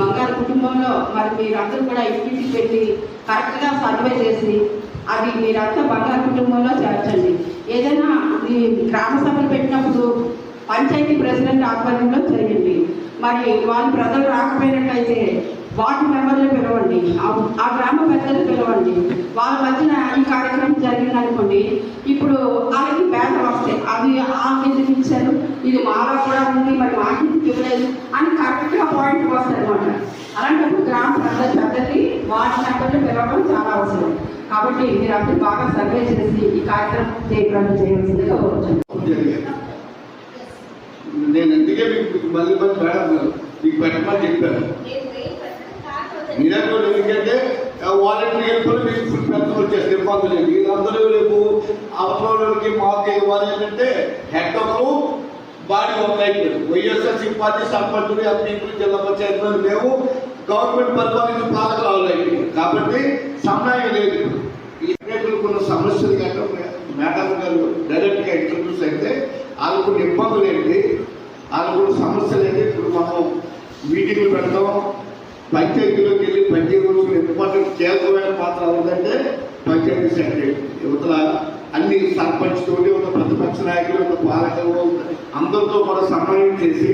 బంగారు కుటుంబంలో మరి మీరందరూ కూడా ఇంటికి వెళ్ళి కరెక్ట్గా సర్వే చేసి అది మీరంతా బంగారు కుటుంబంలో చేర్చండి. ఏదైనా ఈ గ్రామ సభలు పెట్టినప్పుడు పంచాయతీ ప్రెసిడెంట్ ఆధ్వర్యంలో చేయండి మరి వాళ్ళు ప్రజలు రాకపోయినట్టయితే వార్డు మెంబర్లు పిలవండి. ఆ- గ్రామ పెద్దలు పిలవండి. వాళ్ళ మధ్యన ఈ కార్యక్రమం జరిగిందనుకోండి ఇప్పుడు వాళ్ళకి పేద వస్తాయి. అవి ఆ ఇది మాలో కూడా ఉంది మరి మాకు ఇవ్వలేదు అని కరెక్ట్గా పాయింట్ వస్తాయి అనమాట అలాంటప్పుడు గ్రామ ప్రజల పెద్దకి వార్డు మెంబర్లు పిలవడం చాలా అవసరం. కాబట్టి మీరు అందరూ బాగా సర్వే చేసి ఈ కార్యక్రమం చేయడం చేయవలసిందిగా కోరుతున్నాను నేను అందుకే మీకు మళ్ళీ మళ్ళీ మేడం మీకు పెట్టమని చెప్పాను. మీరందరూ ఎందుకంటే వాలంటీర్ వెళ్ళిపోయి మీకు ఫుల్ పెద్ద వచ్చేసి ఇబ్బంది లేదు. వీళ్ళందరూ రేపు అవసరాలకి మాకు ఇవ్వాలి ఏంటంటే హెడ్ ఒకరు వాడి ఒక అయిపోయారు వైఎస్ఆర్సీ పార్టీ సర్పంచుడు ఎంపీలు జిల్లా పంచాయతీలు మేము గవర్నమెంట్ పరిపాలించిన పాలకులు అవుతాయి కాబట్టి సమన్వయం లేదు. ఈ రైతులకు ఉన్న సమస్యలు గట్రా మేడం గారు డైరెక్ట్గా ఇంట్రడ్యూస్ అయితే వాళ్ళకు ఇబ్బందులు ఏంటి? వాళ్ళకు సమస్యలు ఏంటి? ఇప్పుడు మనం మీటింగ్లు పెడతాం. పంచాయతీలోకి వెళ్ళి పంచాయతీ ఇంపార్టెంట్ కీలకమైన పాత్ర ఉందంటే పంచాయతీ సెక్రటరీ. యువతల అన్ని సర్పంచ్ తోటి నాయకులు ఒక పాలకులు అందరితో కూడా సమన్వయం చేసి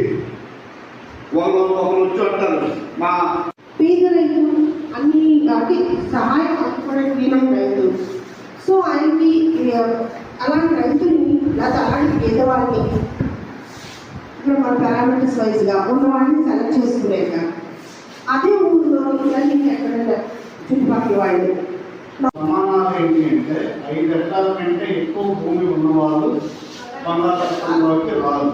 వాళ్ళు ఒకరు వచ్చి అంటారు. మా పేదరైతు అన్ని అంటే సహాయం అందుకోవడానికి వీలైన రైతు. సో ఆయనకి అలాంటి రైతుని లేదా అలాంటి పేదవాళ్ళని ఇక్కడ మన పారామీటర్స్ వైజ్గా ఉన్నవాడిని సెలెక్ట్ చేసుకునేక అదే ఊళ్ళో ఇవన్నీ ఎక్కడైనా చుట్టుపక్కల వాళ్ళు ప్రమాణాలు ఏంటి అంటే ఐదు ఎకరాల కంటే ఎక్కువ భూమి ఉన్నవాళ్ళు బంగాళాఖాతంలోకి రాదు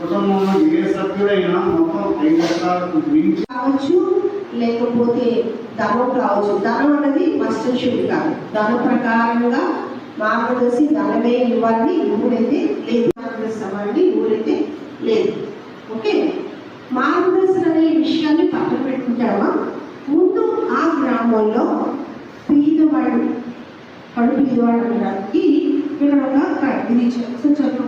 కుటుంబంలో ఏ సభ్యుడైనా మొత్తం ఐదు ఎకరాలకు మించి కావచ్చు లేకపోతే ధనం కావచ్చు ధనం అనేది మస్ట్ షుడ్ కాదు. ధన ప్రకారంగా మార్గదర్శి ధనమే ఇవ్వాలి ఊరైతే లేదు. మార్గదర్శి అవ్వండి ఊరైతే లేదు. ఓకే? మార్గదర్శనం అనే విషయాన్ని పక్కన పెట్టుకుంటామా? ముందు ఆ గ్రామంలో పీదవాడు ఇది పీదవాడు అనడానికి ఇక్కడ ఒక ఇది సో చెప్పు